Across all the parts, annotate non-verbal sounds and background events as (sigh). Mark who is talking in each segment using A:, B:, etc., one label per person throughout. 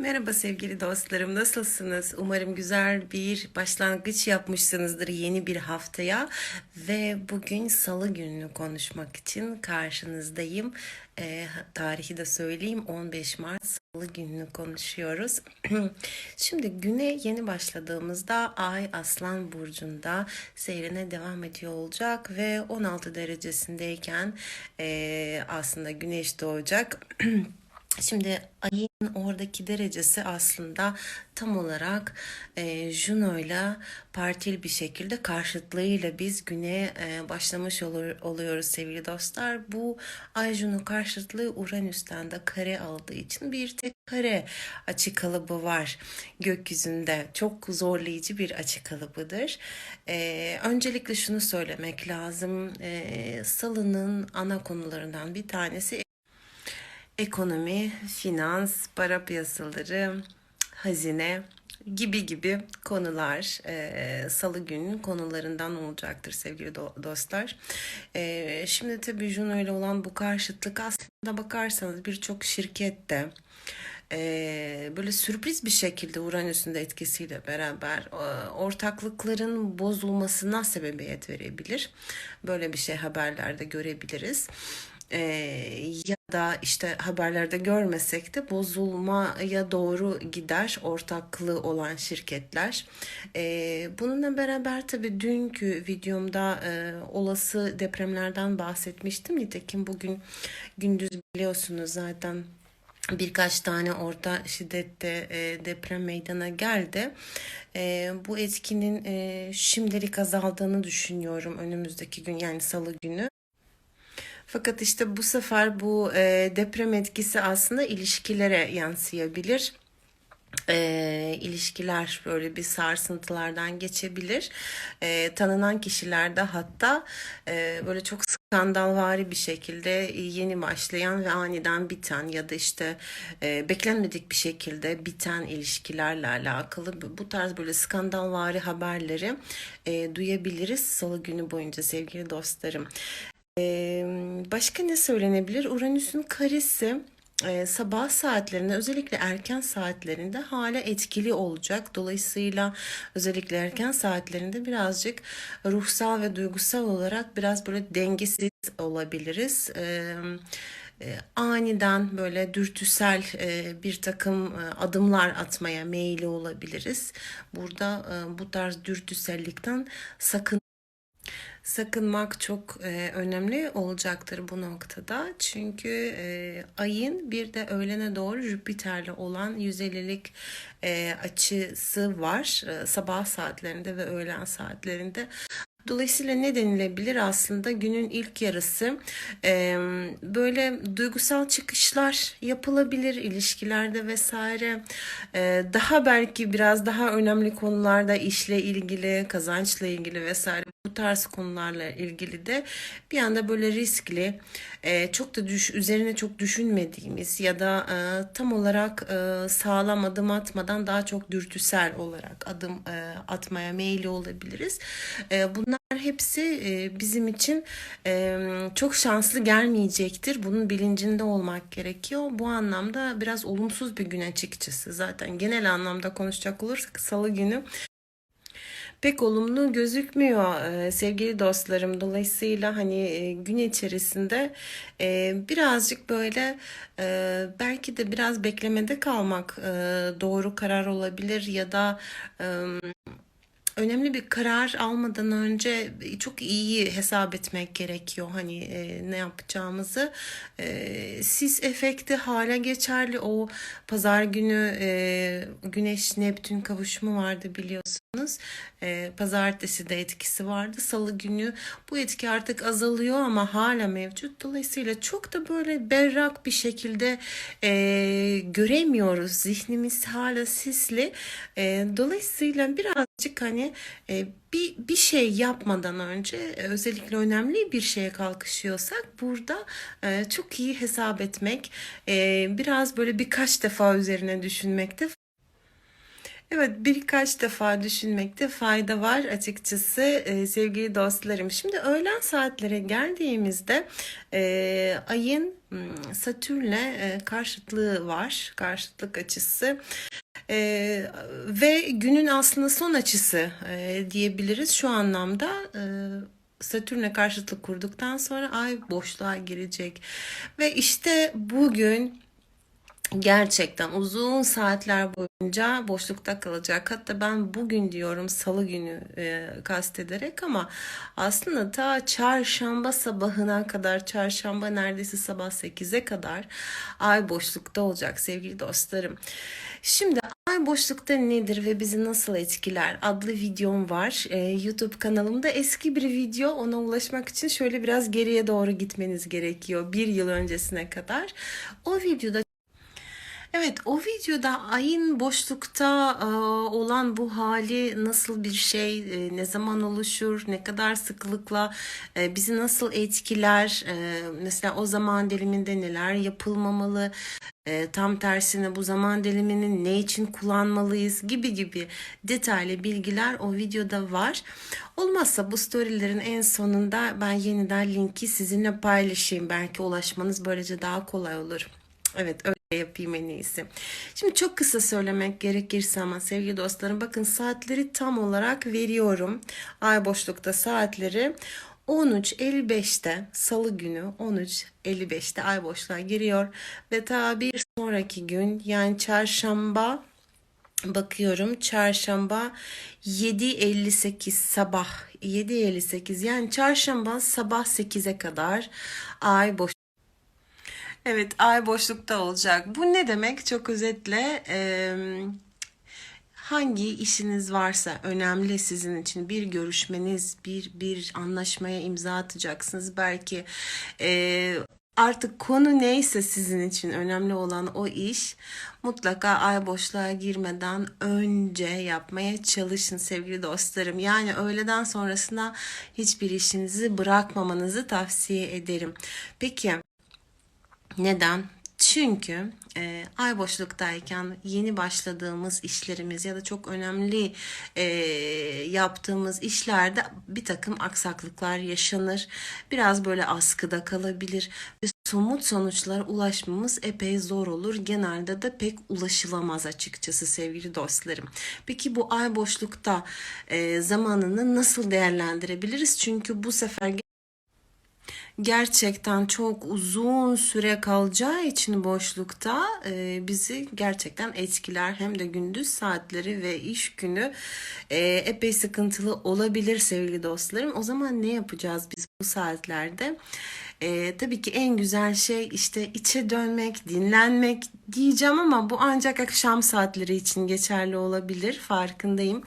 A: Merhaba sevgili dostlarım, nasılsınız? Umarım güzel bir başlangıç yapmışsınızdır yeni bir haftaya ve bugün Salı gününü konuşmak için karşınızdayım. Ee, tarihi de söyleyeyim 15 Mart Salı gününü konuşuyoruz. (clears throat) Şimdi güne yeni başladığımızda Ay Aslan Burcu'nda seyrine devam ediyor olacak ve 16 derecesindeyken e, aslında güneş doğacak. (clears throat) Şimdi ayın oradaki derecesi aslında tam olarak e, Juno ile partil bir şekilde karşıtlığıyla biz güne e, başlamış olur, oluyoruz sevgili dostlar. Bu ay Juno karşıtlığı Uranüs'ten de kare aldığı için bir tek kare açı kalıbı var gökyüzünde. Çok zorlayıcı bir açı kalıbıdır. E, öncelikle şunu söylemek lazım. E, salının ana konularından bir tanesi ekonomi, finans, para piyasaları, hazine gibi gibi konular e, salı günün konularından olacaktır sevgili do- dostlar. E, şimdi tabii Juno ile olan bu karşıtlık aslında bakarsanız birçok şirkette e, böyle sürpriz bir şekilde Uranüs'ün de etkisiyle beraber e, ortaklıkların bozulmasına sebebiyet verebilir. Böyle bir şey haberlerde görebiliriz. E, ya da işte haberlerde görmesek de bozulmaya doğru gider ortaklığı olan şirketler. E, bununla beraber tabii dünkü videomda e, olası depremlerden bahsetmiştim. Nitekim bugün gündüz biliyorsunuz zaten birkaç tane orta şiddette e, deprem meydana geldi. E, bu etkinin e, şimdilik azaldığını düşünüyorum önümüzdeki gün yani salı günü. Fakat işte bu sefer bu e, deprem etkisi aslında ilişkilere yansıyabilir e, ilişkiler böyle bir sarsıntılardan geçebilir. E, tanınan kişilerde hatta e, böyle çok skandalvari bir şekilde yeni başlayan ve aniden biten ya da işte e, beklenmedik bir şekilde biten ilişkilerle alakalı bu tarz böyle skandalvari haberleri e, duyabiliriz salı günü boyunca sevgili dostlarım. Başka ne söylenebilir? Uranüs'ün karesi sabah saatlerinde özellikle erken saatlerinde hala etkili olacak. Dolayısıyla özellikle erken saatlerinde birazcık ruhsal ve duygusal olarak biraz böyle dengesiz olabiliriz. Aniden böyle dürtüsel bir takım adımlar atmaya meyilli olabiliriz. Burada bu tarz dürtüsellikten sakın sakınmak çok e, önemli olacaktır bu noktada. Çünkü e, ayın bir de öğlene doğru Jüpiter'le olan 150'lik e, açısı var. E, sabah saatlerinde ve öğlen saatlerinde. Dolayısıyla ne denilebilir? Aslında günün ilk yarısı e, böyle duygusal çıkışlar yapılabilir ilişkilerde vesaire. E, daha belki biraz daha önemli konularda işle ilgili kazançla ilgili vesaire bu tarz konularla ilgili de bir anda böyle riskli e, çok da düş, üzerine çok düşünmediğimiz ya da e, tam olarak e, sağlam adım atmadan daha çok dürtüsel olarak adım e, atmaya meyilli olabiliriz. E, bunlar hepsi e, bizim için e, çok şanslı gelmeyecektir. Bunun bilincinde olmak gerekiyor. Bu anlamda biraz olumsuz bir gün açıkçası. Zaten genel anlamda konuşacak olursak salı günü pek olumlu gözükmüyor sevgili dostlarım. Dolayısıyla hani gün içerisinde birazcık böyle belki de biraz beklemede kalmak doğru karar olabilir ya da önemli bir karar almadan önce çok iyi hesap etmek gerekiyor hani e, ne yapacağımızı. E, sis efekti hala geçerli. O pazar günü e, Güneş Neptün kavuşumu vardı biliyorsunuz. E, pazartesi de etkisi vardı. Salı günü bu etki artık azalıyor ama hala mevcut. Dolayısıyla çok da böyle berrak bir şekilde e, göremiyoruz. Zihnimiz hala sisli. E, dolayısıyla birazcık hani e, bir, bir şey yapmadan önce e, özellikle önemli bir şeye kalkışıyorsak burada e, çok iyi hesap etmek, e, biraz böyle birkaç defa üzerine düşünmekte Evet, birkaç defa düşünmekte fayda var açıkçası e, sevgili dostlarım. Şimdi öğlen saatlere geldiğimizde e, ayın Satürn'le karşıtlığı var, karşıtlık açısı. Ee, ve günün aslında son açısı e, diyebiliriz şu anlamda. E, Satürn'e karşıtlık kurduktan sonra ay boşluğa girecek. Ve işte bugün gerçekten uzun saatler boyunca boşlukta kalacak. Hatta ben bugün diyorum salı günü e, kastederek ama aslında ta çarşamba sabahına kadar çarşamba neredeyse sabah 8'e kadar ay boşlukta olacak sevgili dostlarım. Şimdi ay boşlukta nedir ve bizi nasıl etkiler adlı videom var. Ee, YouTube kanalımda eski bir video ona ulaşmak için şöyle biraz geriye doğru gitmeniz gerekiyor. Bir yıl öncesine kadar. O videoda Evet, o videoda ayın boşlukta e, olan bu hali nasıl bir şey, e, ne zaman oluşur, ne kadar sıklıkla e, bizi nasıl etkiler, mesela o zaman diliminde neler yapılmamalı, tam tersine bu zaman dilimini ne için kullanmalıyız gibi gibi detaylı bilgiler o videoda var. Olmazsa bu storylerin en sonunda ben yeniden linki sizinle paylaşayım. Belki ulaşmanız böylece daha kolay olur. Evet öyle yapayım en iyisi. Şimdi çok kısa söylemek gerekirse ama sevgili dostlarım bakın saatleri tam olarak veriyorum. Ay boşlukta saatleri 13.55'te salı günü 13.55'te ay boşluğa giriyor ve ta bir sonraki gün yani çarşamba bakıyorum çarşamba 7.58 sabah 7.58 yani çarşamba sabah 8'e kadar ay boş Evet, ay boşlukta olacak. Bu ne demek? Çok özetle e, hangi işiniz varsa önemli sizin için bir görüşmeniz, bir bir anlaşmaya imza atacaksınız. Belki e, artık konu neyse sizin için önemli olan o iş mutlaka ay boşluğa girmeden önce yapmaya çalışın sevgili dostlarım. Yani öğleden sonrasında hiçbir işinizi bırakmamanızı tavsiye ederim. Peki neden? Çünkü e, ay boşluktayken yeni başladığımız işlerimiz ya da çok önemli e, yaptığımız işlerde bir takım aksaklıklar yaşanır. Biraz böyle askıda kalabilir ve somut sonuçlara ulaşmamız epey zor olur. Genelde de pek ulaşılamaz açıkçası sevgili dostlarım. Peki bu ay boşlukta e, zamanını nasıl değerlendirebiliriz? Çünkü bu sefer gerçekten çok uzun süre kalacağı için boşlukta e, bizi gerçekten etkiler. Hem de gündüz saatleri ve iş günü e, epey sıkıntılı olabilir sevgili dostlarım. O zaman ne yapacağız biz bu saatlerde? E, tabii ki en güzel şey işte içe dönmek, dinlenmek diyeceğim ama bu ancak akşam saatleri için geçerli olabilir. Farkındayım.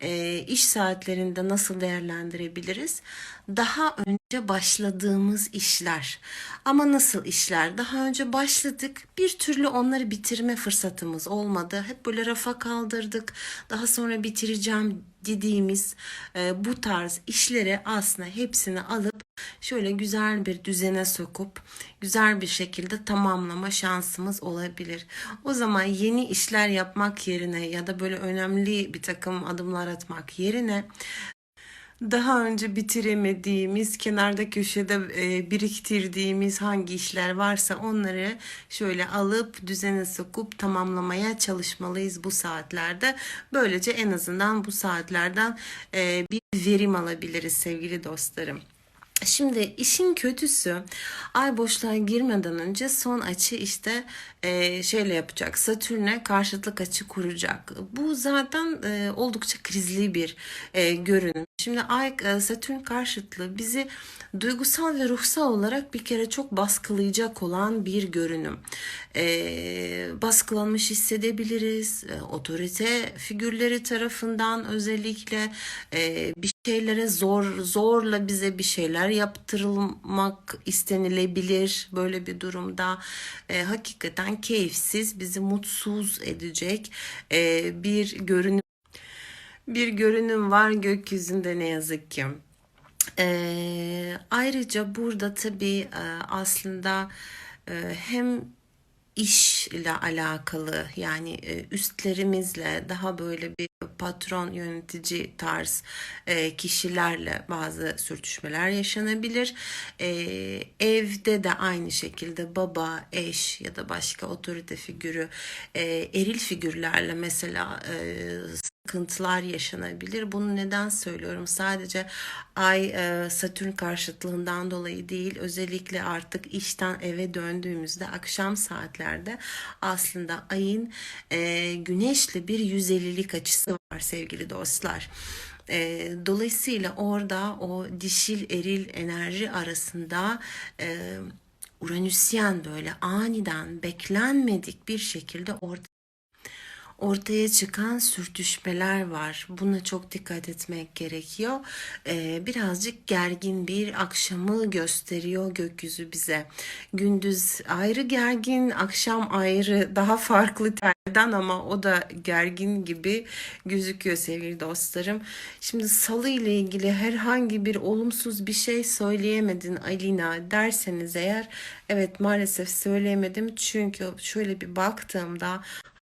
A: E, iş saatlerinde nasıl değerlendirebiliriz? Daha önce başladığımız işler. Ama nasıl işler? Daha önce başladık. Bir türlü onları bitirme fırsatımız olmadı. Hep böyle rafa kaldırdık. Daha sonra bitireceğim dediğimiz e, bu tarz işleri aslında hepsini alıp şöyle güzel bir düzene sokup güzel bir şekilde tamamlama şansımız olabilir. O zaman yeni işler yapmak yerine ya da böyle önemli bir takım adımlar atmak yerine daha önce bitiremediğimiz, kenarda köşede e, biriktirdiğimiz hangi işler varsa onları şöyle alıp düzene sokup tamamlamaya çalışmalıyız bu saatlerde. Böylece en azından bu saatlerden e, bir verim alabiliriz sevgili dostlarım. Şimdi işin kötüsü ay boşluğa girmeden önce son açı işte e, şeyle yapacak. Satürn'e karşıtlık açı kuracak. Bu zaten e, oldukça krizli bir e, görünüm. Şimdi ay e, Satürn karşıtlığı bizi duygusal ve ruhsal olarak bir kere çok baskılayacak olan bir görünüm. E, baskılanmış hissedebiliriz. E, otorite figürleri tarafından özellikle e, bir şeylere zor zorla bize bir şeyler yaptırılmak istenilebilir böyle bir durumda e, hakikaten keyifsiz bizi mutsuz edecek e, bir görünüm bir görünüm var gökyüzünde ne yazık ki. E, ayrıca burada tabii e, aslında e, hem iş ile alakalı yani e, üstlerimizle daha böyle bir patron yönetici tarz e, kişilerle bazı sürtüşmeler yaşanabilir. E, evde de aynı şekilde baba, eş ya da başka otorite figürü, eril figürlerle mesela sıkıntılar yaşanabilir. Bunu neden söylüyorum? Sadece Ay e, karşıtlığından dolayı değil, özellikle artık işten eve döndüğümüzde akşam saatlerde aslında Ay'ın e, Güneş'le bir 150'lik açısı var sevgili dostlar. E, dolayısıyla orada o dişil eril enerji arasında e, Uranüsyen böyle aniden beklenmedik bir şekilde ortaya ortaya çıkan sürtüşmeler var. Buna çok dikkat etmek gerekiyor. Ee, birazcık gergin bir akşamı gösteriyor gökyüzü bize. Gündüz ayrı gergin, akşam ayrı daha farklı telden ama o da gergin gibi gözüküyor sevgili dostlarım. Şimdi salı ile ilgili herhangi bir olumsuz bir şey söyleyemedin Alina derseniz eğer evet maalesef söyleyemedim çünkü şöyle bir baktığımda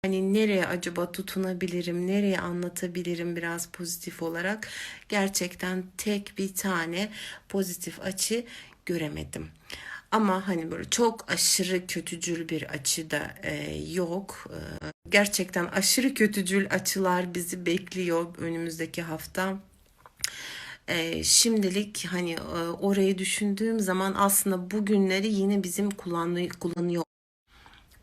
A: Hani nereye acaba tutunabilirim, nereye anlatabilirim biraz pozitif olarak? Gerçekten tek bir tane pozitif açı göremedim. Ama hani böyle çok aşırı kötücül bir açı da e, yok. E, gerçekten aşırı kötücül açılar bizi bekliyor önümüzdeki hafta. E, şimdilik hani e, orayı düşündüğüm zaman aslında bugünleri yine bizim kullanıyor,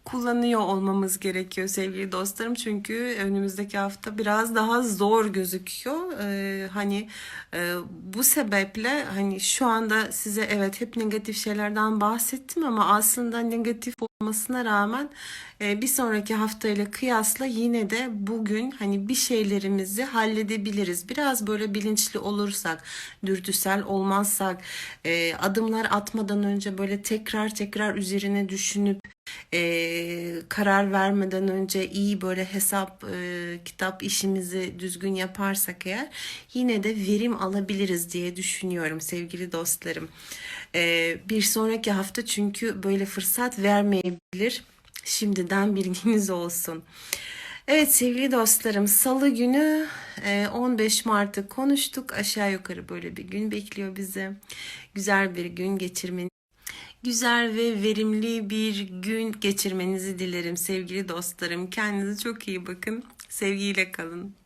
A: kullanıyor olmamız gerekiyor sevgili dostlarım. Çünkü önümüzdeki hafta biraz daha zor gözüküyor. Ee, hani e, bu sebeple hani şu anda size evet hep negatif şeylerden bahsettim ama aslında negatif olmasına rağmen e, bir sonraki haftayla kıyasla yine de bugün hani bir şeylerimizi halledebiliriz. Biraz böyle bilinçli olursak, dürtüsel olmazsak, e, adımlar atmadan önce böyle tekrar tekrar üzerine düşünüp e, karar vermeden önce iyi böyle hesap e, kitap işimizi düzgün yaparsak eğer yine de verim alabiliriz diye düşünüyorum sevgili dostlarım. E, bir sonraki hafta çünkü böyle fırsat vermeyebilir. Şimdiden (laughs) bilginiz olsun. Evet sevgili dostlarım salı günü 15 Mart'ı konuştuk. Aşağı yukarı böyle bir gün bekliyor bizi. Güzel bir gün geçirmenizi güzel ve verimli bir gün geçirmenizi dilerim sevgili dostlarım. Kendinize çok iyi bakın. Sevgiyle kalın.